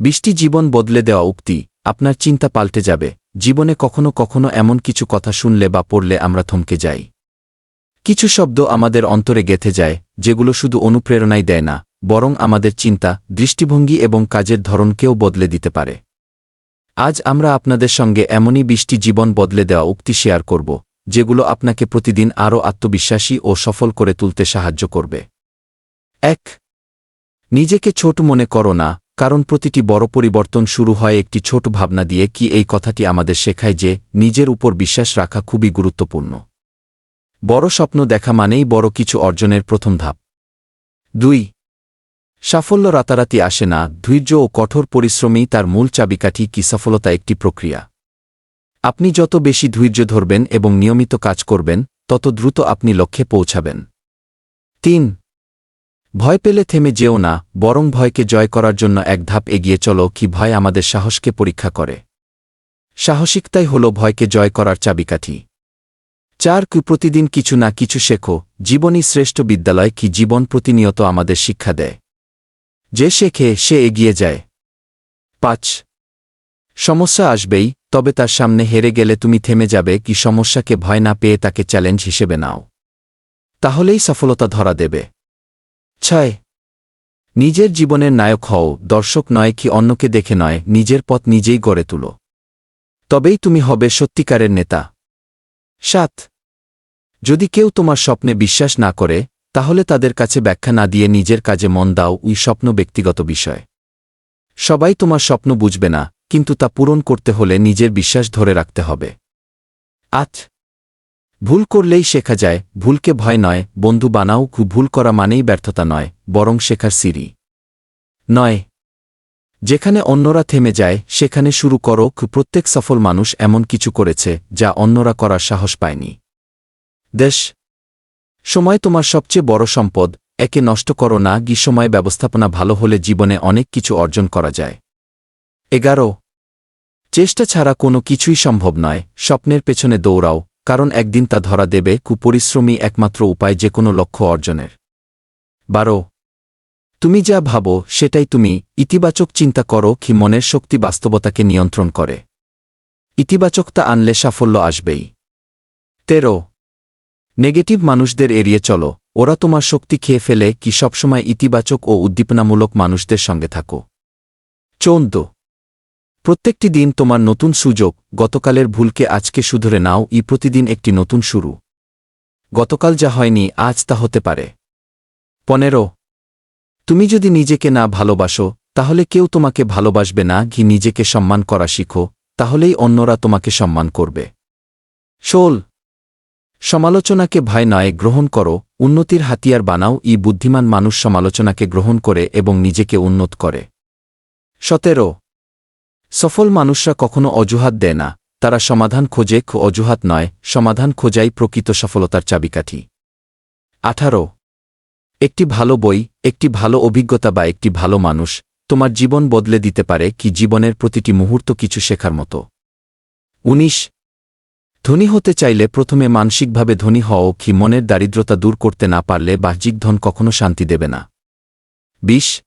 বৃষ্টি জীবন বদলে দেওয়া উক্তি, আপনার চিন্তা পাল্টে যাবে, জীবনে কখনো কখনো এমন কিছু কথা শুনলে বা পড়লে আমরা থমকে যাই। কিছু শব্দ আমাদের অন্তরে গেথে যায়, যেগুলো শুধু অনুপ্রেরণাই দেয় না, বরং আমাদের চিন্তা, দৃষ্টিভঙ্গি এবং কাজের ধরনকেও বদলে দিতে পারে। আজ আমরা আপনাদের সঙ্গে এমনই বৃষ্টি জীবন বদলে দেওয়া উক্তি শেয়ার করব, যেগুলো আপনাকে প্রতিদিন আরও আত্মবিশ্বাসী ও সফল করে তুলতে সাহায্য করবে। এক, নিজেকে ছোট মনে করো না কারণ প্রতিটি বড় পরিবর্তন শুরু হয় একটি ছোট ভাবনা দিয়ে কি এই কথাটি আমাদের শেখায় যে, নিজের উপর বিশ্বাস রাখা খুবই গুরুত্বপূর্ণ। বড় স্বপ্ন দেখা মানেই বড় কিছু অর্জনের প্রথম ধাপ। দুই, সাফল্য রাতারাতি আসে না, ধৈর্য ও কঠোর পরিশ্রমেই তার মূল চাবিকাঠি কি সফলতা একটি প্রক্রিয়া। আপনি যত বেশি ধৈর্য ধরবেন এবং নিয়মিত কাজ করবেন, তত দ্রুত আপনি লক্ষ্যে পৌঁছাবেন। তিন ভয় পেলে থেমে যেও না, বরং ভয়কে জয় করার জন্য এক ধাপ এগিয়ে চলো কি ভয় আমাদের সাহসকে পরীক্ষা করে। সাহসিকতাই হল ভয়কে জয় করার চাবিকাঠি। চার, কি প্রতিদিন কিছু না কিছু শেখো, জীবনই শ্রেষ্ঠ বিদ্যালয় কি জীবন প্রতিনিয়ত আমাদের শিক্ষা দেয়। যে শেখে, সে এগিয়ে যায়। পাঁচ, সমস্যা আসবেই, তবে তার সামনে হেরে গেলে তুমি থেমে যাবে কি সমস্যাকে ভয় না পেয়ে তাকে চ্যালেঞ্জ হিসেবে নাও। তাহলেই সফলতা ধরা দেবে। ছয়। নিজের জীবনের নায়ক হও, দর্শক নয় কি অন্যকে দেখে নয়, নিজের পথ নিজেই গড়ে তুলো। তবেই তুমি হবে সত্যিকারের নেতা। সাত। যদি কেউ তোমার স্বপ্নে বিশ্বাস না করে, তাহলে তাদের কাছে ব্যাখ্যা না দিয়ে নিজের কাজে মন দাও উই স্বপ্ন ব্যক্তিগত বিষয়। সবাই তোমার স্বপ্ন বুঝবে না, কিন্তু তা পূরণ করতে হলে নিজের বিশ্বাস ধরে রাখতে হবে। আট। ভুল করলেই শেখা যায়, ভুলকে ভয় নয়, বন্ধু বানাও ভুল করা মানেই ব্যর্থতা নয়, বরং শেখার সিঁড়ি। নয়। যেখানে অন্যরা থেমে যায়, সেখানে শুরু করো প্রত্যেক সফল মানুষ এমন কিছু করেছে, যা অন্যরা করার সাহস পায়নি। দেশ। সময় তোমার সবচেয়ে বড় সম্পদ, একে নষ্ট করো না গি সময় ব্যবস্থাপনা ভালো হলে জীবনে অনেক কিছু অর্জন করা যায়। এগারো। চেষ্টা ছাড়া কোনো কিছুই সম্ভব নয়, স্বপ্নের পেছনে দৌড়াও কারণ একদিন তা ধরা দেবে কুপরিশ্রমী একমাত্র উপায় যে কোনো লক্ষ্য অর্জনের। বারো, তুমি যা ভাবো সেটাই তুমি ইতিবাচক চিন্তা করো কি মনের শক্তি বাস্তবতাকে নিয়ন্ত্রণ করে। ইতিবাচকতা আনলে সাফল্য আসবেই। তেরো, নেগেটিভ মানুষদের এড়িয়ে চলো। ওরা তোমার শক্তি খেয়ে ফেলে কি সবসময় ইতিবাচক ও উদ্দীপনামূলক মানুষদের সঙ্গে থাকো। চৌদ্দ প্রত্যেকটি দিন তোমার নতুন সুযোগ, গতকালের ভুলকে আজকে শুধরে নাও, ই প্রতিদিন একটি নতুন শুরু। গতকাল যা হয়নি, আজ তা হতে পারে। পনেরো, তুমি যদি নিজেকে না ভালোবাসো, তাহলে কেউ তোমাকে ভালোবাসবে না, ঘি নিজেকে সম্মান করা শিখো, তাহলেই অন্যরা তোমাকে সম্মান করবে। ষোল, সমালোচনাকে ভয় নয়, গ্রহণ করো, উন্নতির হাতিয়ার বানাও, ই বুদ্ধিমান মানুষ সমালোচনাকে গ্রহণ করে এবং নিজেকে উন্নত করে। সতেরো সফল মানুষরা কখনো অজুহাত দেয় না, তারা সমাধান খোঁজে অজুহাত নয়, সমাধান খোঁজাই প্রকৃত সফলতার চাবিকাঠি। আঠারো। একটি ভালো বই, একটি ভালো অভিজ্ঞতা বা একটি ভালো মানুষ, তোমার জীবন বদলে দিতে পারে কি জীবনের প্রতিটি মুহূর্ত কিছু শেখার মতো। উনিশ। ধনী হতে চাইলে প্রথমে মানসিকভাবে ধনী হও কি মনের দারিদ্রতা দূর করতে না পারলে বাহ্যিক ধন কখনো শান্তি দেবে না। বিশ।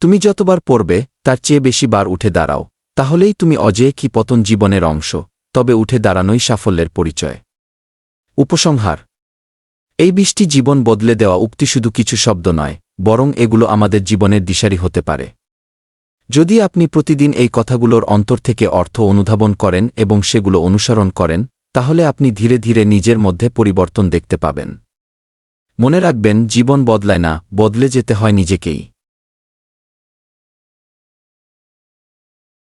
তুমি যতবার পড়বে তার চেয়ে বেশি বার উঠে দাঁড়াও, তাহলেই তুমি অজেয় কি পতন জীবনের অংশ, তবে উঠে দাঁড়ানোই সাফল্যের পরিচয়। উপসংহার। এই বৃষ্টি জীবন বদলে দেওয়া উক্তি শুধু কিছু শব্দ নয়, বরং এগুলো আমাদের জীবনের দিশারি হতে পারে। যদি আপনি প্রতিদিন এই কথাগুলোর অন্তর থেকে অর্থ অনুধাবন করেন এবং সেগুলো অনুসরণ করেন, তাহলে আপনি ধীরে ধীরে নিজের মধ্যে পরিবর্তন দেখতে পাবেন। মনে রাখবেন, জীবন বদলায় না, বদলে যেতে হয় নিজেকেই।